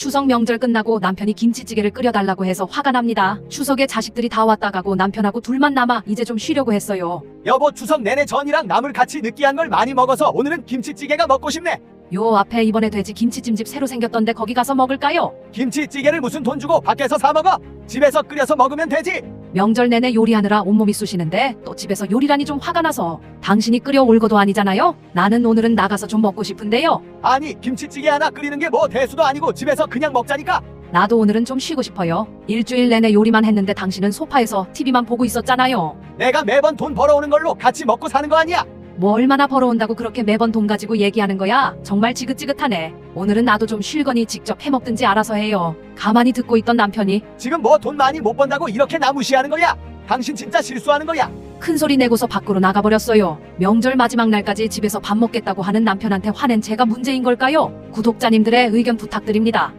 추석 명절 끝나고 남편이 김치찌개를 끓여달라고 해서 화가 납니다. 추석에 자식들이 다 왔다 가고 남편하고 둘만 남아 이제 좀 쉬려고 했어요. 여보 추석 내내 전이랑 나물 같이 느끼한 걸 많이 먹어서 오늘은 김치찌개가 먹고 싶네. 요 앞에 이번에 돼지 김치찜집 새로 생겼던데 거기 가서 먹을까요? 김치찌개를 무슨 돈 주고 밖에서 사 먹어? 집에서 끓여서 먹으면 되지. 명절 내내 요리하느라 온몸이 쑤시는데 또 집에서 요리라니 좀 화가 나서 당신이 끓여 올 것도 아니잖아요? 나는 오늘은 나가서 좀 먹고 싶은데요. 아니 김치찌개 하나 끓이는 게 뭐 대수도 아니고 집에서 그냥 먹자니까. 나도 오늘은 좀 쉬고 싶어요. 일주일 내내 요리만 했는데 당신은 소파에서 TV만 보고 있었잖아요. 내가 매번 돈 벌어오는 걸로 같이 먹고 사는 거 아니야? 뭐 얼마나 벌어온다고 그렇게 매번 돈 가지고 얘기하는 거야? 정말 지긋지긋하네. 오늘은 나도 좀 쉴 거니 직접 해먹든지 알아서 해요. 가만히 듣고 있던 남편이 지금 뭐 돈 많이 못 번다고 이렇게 나 무시하는 거야? 당신 진짜 실수하는 거야. 큰 소리 내고서 밖으로 나가버렸어요. 명절 마지막 날까지 집에서 밥 먹겠다고 하는 남편한테 화낸 제가 문제인 걸까요? 구독자님들의 의견 부탁드립니다.